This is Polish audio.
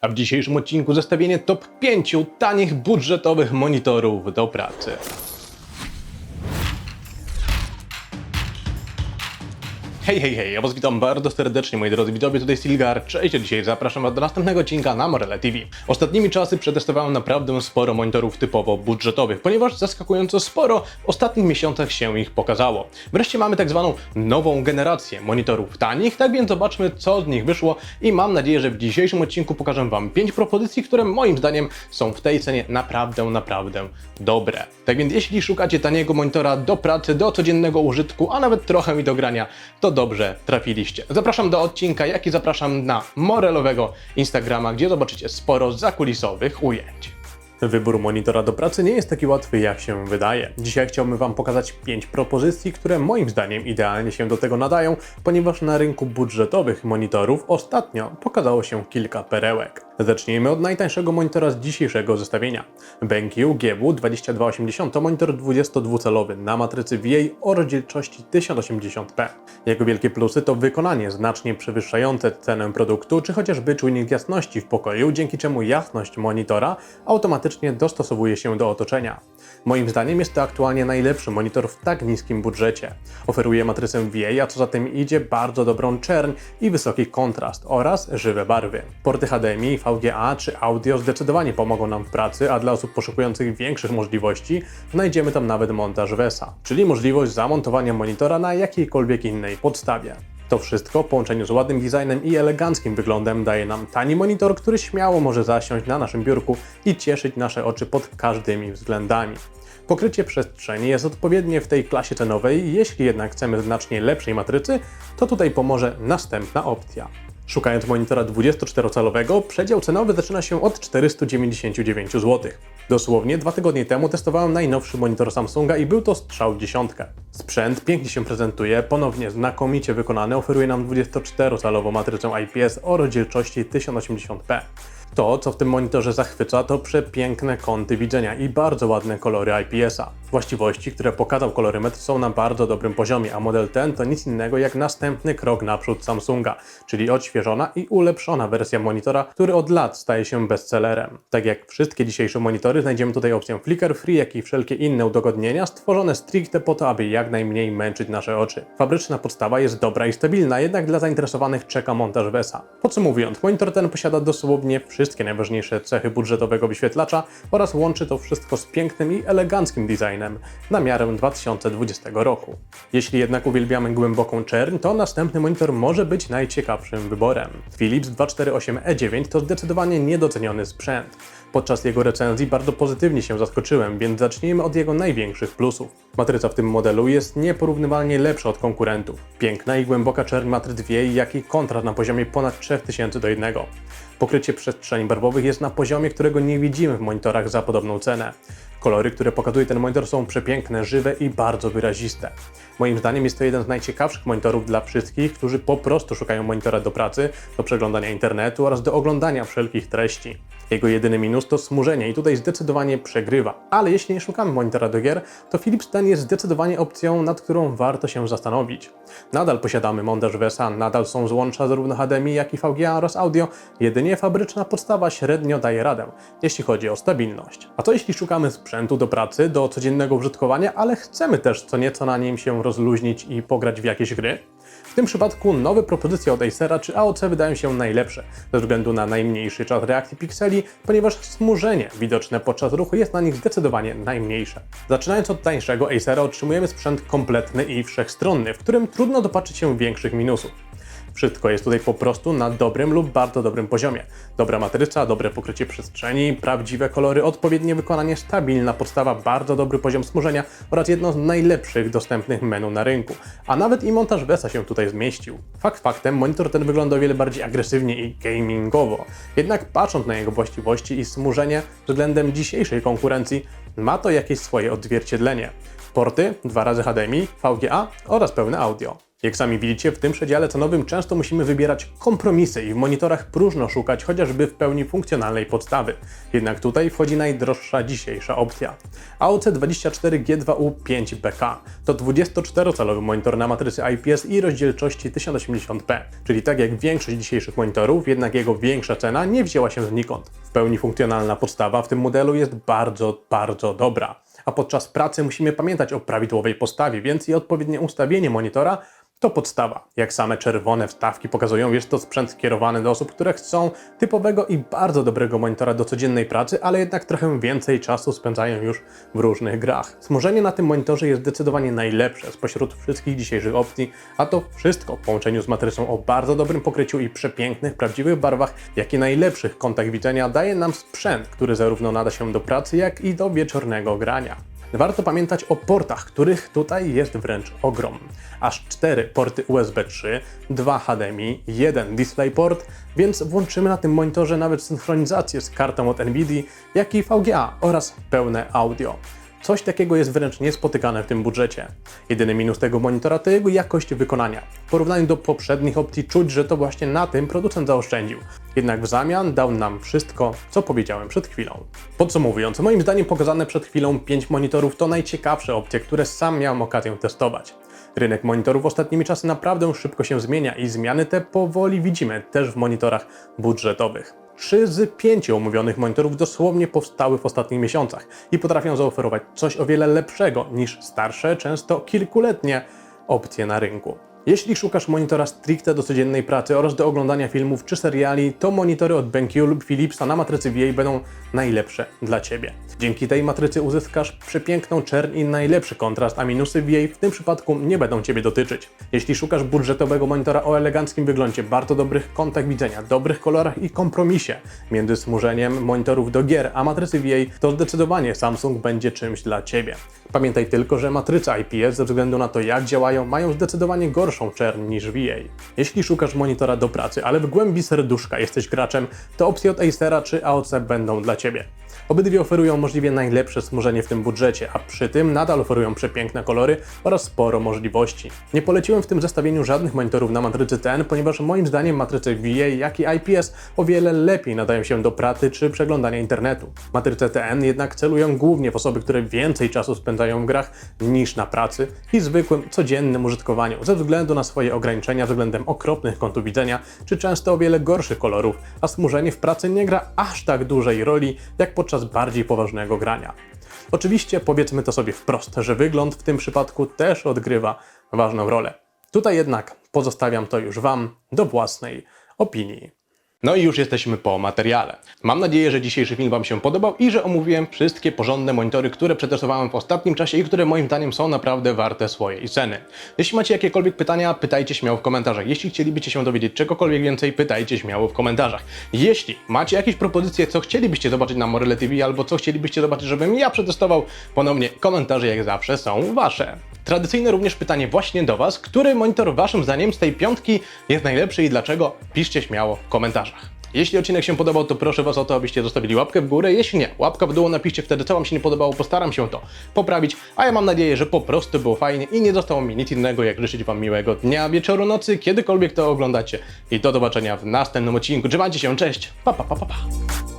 A w dzisiejszym odcinku zestawienie top 5 tanich budżetowych monitorów do pracy. Hej, hej, hej, ja was witam bardzo serdecznie, moi drodzy widzowie, tutaj Silgar, cześć, dzisiaj zapraszam was do następnego odcinka na Morele TV. Ostatnimi czasy przetestowałem naprawdę sporo monitorów typowo budżetowych, ponieważ zaskakująco sporo w ostatnich miesiącach się ich pokazało. Wreszcie mamy tak zwaną nową generację monitorów tanich, tak więc zobaczmy co z nich wyszło i mam nadzieję, że w dzisiejszym odcinku pokażę wam 5 propozycji, które moim zdaniem są w tej cenie naprawdę, naprawdę dobre. Tak więc jeśli szukacie taniego monitora do pracy, do codziennego użytku, a nawet trochę i do grania, to dobrze trafiliście. Zapraszam do odcinka, jak i zapraszam na Morelowego Instagrama, gdzie zobaczycie sporo zakulisowych ujęć. Wybór monitora do pracy nie jest taki łatwy, jak się wydaje. Dzisiaj chciałbym Wam pokazać 5 propozycji, które moim zdaniem idealnie się do tego nadają, ponieważ na rynku budżetowych monitorów ostatnio pokazało się kilka perełek. Zacznijmy od najtańszego monitora z dzisiejszego zestawienia. BenQ GW 2280 to monitor 22-calowy na matrycy VA o rozdzielczości 1080p. Jego wielkie plusy to wykonanie znacznie przewyższające cenę produktu, czy chociażby czujnik jasności w pokoju, dzięki czemu jasność monitora automatycznie dostosowuje się do otoczenia. Moim zdaniem jest to aktualnie najlepszy monitor w tak niskim budżecie. Oferuje matrycę VA, a co za tym idzie bardzo dobrą czerń i wysoki kontrast oraz żywe barwy. Porty HDMI, VGA czy audio zdecydowanie pomogą nam w pracy, a dla osób poszukujących większych możliwości znajdziemy tam nawet montaż VESA, czyli możliwość zamontowania monitora na jakiejkolwiek innej podstawie. To wszystko w połączeniu z ładnym designem i eleganckim wyglądem daje nam tani monitor, który śmiało może zasiąść na naszym biurku i cieszyć nasze oczy pod każdymi względami. Pokrycie przestrzeni jest odpowiednie w tej klasie cenowej, jeśli jednak chcemy znacznie lepszej matrycy, to tutaj pomoże następna opcja. Szukając monitora 24-calowego, przedział cenowy zaczyna się od 499 zł. Dosłownie dwa tygodnie temu testowałem najnowszy monitor Samsunga i był to strzał dziesiątkę. Sprzęt pięknie się prezentuje, ponownie znakomicie wykonany, oferuje nam 24-calową matrycę IPS o rozdzielczości 1080p. To, co w tym monitorze zachwyca, to przepiękne kąty widzenia i bardzo ładne kolory IPS-a. Właściwości, które pokazał kolorymetr są na bardzo dobrym poziomie, a model ten to nic innego jak następny krok naprzód Samsunga, czyli odświeżona i ulepszona wersja monitora, który od lat staje się bestsellerem. Tak jak wszystkie dzisiejsze monitory, znajdziemy tutaj opcję flicker free, jak i wszelkie inne udogodnienia stworzone stricte po to, aby jak najmniej męczyć nasze oczy. Fabryczna podstawa jest dobra i stabilna, jednak dla zainteresowanych czeka montaż VESA. Podsumowując, monitor ten posiada dosłownie wszystkie najważniejsze cechy budżetowego wyświetlacza oraz łączy to wszystko z pięknym i eleganckim designem na miarę 2020 roku. Jeśli jednak uwielbiamy głęboką czerń, to następny monitor może być najciekawszym wyborem. Philips 248E9 to zdecydowanie niedoceniony sprzęt. Podczas jego recenzji bardzo pozytywnie się zaskoczyłem, więc zacznijmy od jego największych plusów. Matryca w tym modelu jest nieporównywalnie lepsza od konkurentów. Piękna i głęboka czerń matryc wie, jak i kontrast na poziomie ponad 3000 do 1. Pokrycie przestrzeni barwowych jest na poziomie, którego nie widzimy w monitorach za podobną cenę. Kolory, które pokazuje ten monitor są przepiękne, żywe i bardzo wyraziste. Moim zdaniem jest to jeden z najciekawszych monitorów dla wszystkich, którzy po prostu szukają monitora do pracy, do przeglądania internetu oraz do oglądania wszelkich treści. Jego jedyny minus to smużenie i tutaj zdecydowanie przegrywa. Ale jeśli nie szukamy monitora do gier, to Philips ten jest zdecydowanie opcją, nad którą warto się zastanowić. Nadal posiadamy montaż VESA, nadal są złącza zarówno HDMI, jak i VGA oraz audio, jedynie fabryczna podstawa średnio daje radę, jeśli chodzi o stabilność. A co jeśli szukamy sprzętu do pracy, do codziennego użytkowania, ale chcemy też co nieco na nim się rozluźnić i pograć w jakieś gry? W tym przypadku nowe propozycje od Acera czy AOC wydają się najlepsze, ze względu na najmniejszy czas reakcji pikseli, ponieważ smużenie widoczne podczas ruchu jest na nich zdecydowanie najmniejsze. Zaczynając od tańszego Acera otrzymujemy sprzęt kompletny i wszechstronny, w którym trudno dopatrzyć się większych minusów. Wszystko jest tutaj po prostu na dobrym lub bardzo dobrym poziomie. Dobra matryca, dobre pokrycie przestrzeni, prawdziwe kolory, odpowiednie wykonanie, stabilna podstawa, bardzo dobry poziom smużenia oraz jedno z najlepszych dostępnych menu na rynku. A nawet i montaż VESA się tutaj zmieścił. Fakt faktem, monitor ten wygląda o wiele bardziej agresywnie i gamingowo. Jednak patrząc na jego właściwości i smużenie względem dzisiejszej konkurencji, ma to jakieś swoje odzwierciedlenie. Porty, dwa razy HDMI, VGA oraz pełne audio. Jak sami widzicie, w tym przedziale cenowym często musimy wybierać kompromisy i w monitorach próżno szukać chociażby w pełni funkcjonalnej podstawy. Jednak tutaj wchodzi najdroższa dzisiejsza opcja. AOC 24G2U5BK to 24-calowy monitor na matrycy IPS i rozdzielczości 1080p, czyli tak jak większość dzisiejszych monitorów, jednak jego większa cena nie wzięła się znikąd. W pełni funkcjonalna podstawa w tym modelu jest bardzo, bardzo dobra. A podczas pracy musimy pamiętać o prawidłowej postawie, więc i odpowiednie ustawienie monitora to podstawa. Jak same czerwone wstawki pokazują, jest to sprzęt skierowany do osób, które chcą typowego i bardzo dobrego monitora do codziennej pracy, ale jednak trochę więcej czasu spędzają już w różnych grach. Smużenie na tym monitorze jest zdecydowanie najlepsze spośród wszystkich dzisiejszych opcji, a to wszystko w połączeniu z matrycą o bardzo dobrym pokryciu i przepięknych, prawdziwych barwach, jak i najlepszych kątach widzenia daje nam sprzęt, który zarówno nada się do pracy, jak i do wieczornego grania. Warto pamiętać o portach, których tutaj jest wręcz ogrom. Aż 4 porty USB 3, 2 HDMI, 1 DisplayPort, więc włączymy na tym monitorze nawet synchronizację z kartą od Nvidia, jak i VGA oraz pełne audio. Coś takiego jest wręcz niespotykane w tym budżecie. Jedyny minus tego monitora to jego jakość wykonania. W porównaniu do poprzednich opcji czuć, że to właśnie na tym producent zaoszczędził. Jednak w zamian dał nam wszystko, co powiedziałem przed chwilą. Podsumowując, moim zdaniem pokazane przed chwilą 5 monitorów to najciekawsze opcje, które sam miałem okazję testować. Rynek monitorów ostatnimi czasy naprawdę szybko się zmienia i zmiany te powoli widzimy też w monitorach budżetowych. Trzy z pięciu omówionych monitorów dosłownie powstały w ostatnich miesiącach i potrafią zaoferować coś o wiele lepszego niż starsze, często kilkuletnie opcje na rynku. Jeśli szukasz monitora stricte do codziennej pracy oraz do oglądania filmów czy seriali, to monitory od BenQ lub Philipsa na matrycy VA będą najlepsze dla Ciebie. Dzięki tej matrycy uzyskasz przepiękną czerń i najlepszy kontrast, a minusy VA w tym przypadku nie będą Ciebie dotyczyć. Jeśli szukasz budżetowego monitora o eleganckim wyglądzie, bardzo dobrych kątach widzenia, dobrych kolorach i kompromisie między smurzeniem monitorów do gier a matrycy VA, to zdecydowanie Samsung będzie czymś dla Ciebie. Pamiętaj tylko, że matryce IPS ze względu na to jak działają mają zdecydowanie gorszą czerń niż VA. Jeśli szukasz monitora do pracy, ale w głębi serduszka jesteś graczem, to opcje od Acera czy AOC będą dla Ciebie. Obydwie oferują możliwie najlepsze smużenie w tym budżecie, a przy tym nadal oferują przepiękne kolory oraz sporo możliwości. Nie poleciłem w tym zestawieniu żadnych monitorów na matrycy TN, ponieważ moim zdaniem matryce VA, jak i IPS o wiele lepiej nadają się do pracy czy przeglądania internetu. Matryce TN jednak celują głównie w osoby, które więcej czasu spędzają w grach niż na pracy i zwykłym, codziennym użytkowaniu, ze względu na swoje ograniczenia względem okropnych kątów widzenia, czy często o wiele gorszych kolorów, a smużenie w pracy nie gra aż tak dużej roli, jak podczas bardziej poważnego grania. Oczywiście powiedzmy to sobie wprost, że wygląd w tym przypadku też odgrywa ważną rolę. Tutaj jednak pozostawiam to już Wam do własnej opinii. No i już jesteśmy po materiale. Mam nadzieję, że dzisiejszy film Wam się podobał i że omówiłem wszystkie porządne monitory, które przetestowałem w ostatnim czasie i które moim zdaniem są naprawdę warte swojej ceny. Jeśli macie jakiekolwiek pytania, pytajcie śmiało w komentarzach. Jeśli chcielibyście się dowiedzieć czegokolwiek więcej, pytajcie śmiało w komentarzach. Jeśli macie jakieś propozycje, co chcielibyście zobaczyć na Morele TV albo co chcielibyście zobaczyć, żebym ja przetestował, ponownie komentarze jak zawsze są Wasze. Tradycyjne również pytanie właśnie do Was, który monitor Waszym zdaniem z tej piątki jest najlepszy i dlaczego? Piszcie śmiało w komentarzach. Jeśli odcinek się podobał, to proszę Was o to, abyście zostawili łapkę w górę. Jeśli nie, łapka w dół napiszcie wtedy, co Wam się nie podobało, postaram się to poprawić. A ja mam nadzieję, że po prostu było fajnie i nie zostało mi nic innego, jak życzyć Wam miłego dnia, wieczoru, nocy, kiedykolwiek to oglądacie. I do zobaczenia w następnym odcinku. Trzymajcie się, cześć! Pa, pa, pa, pa, pa.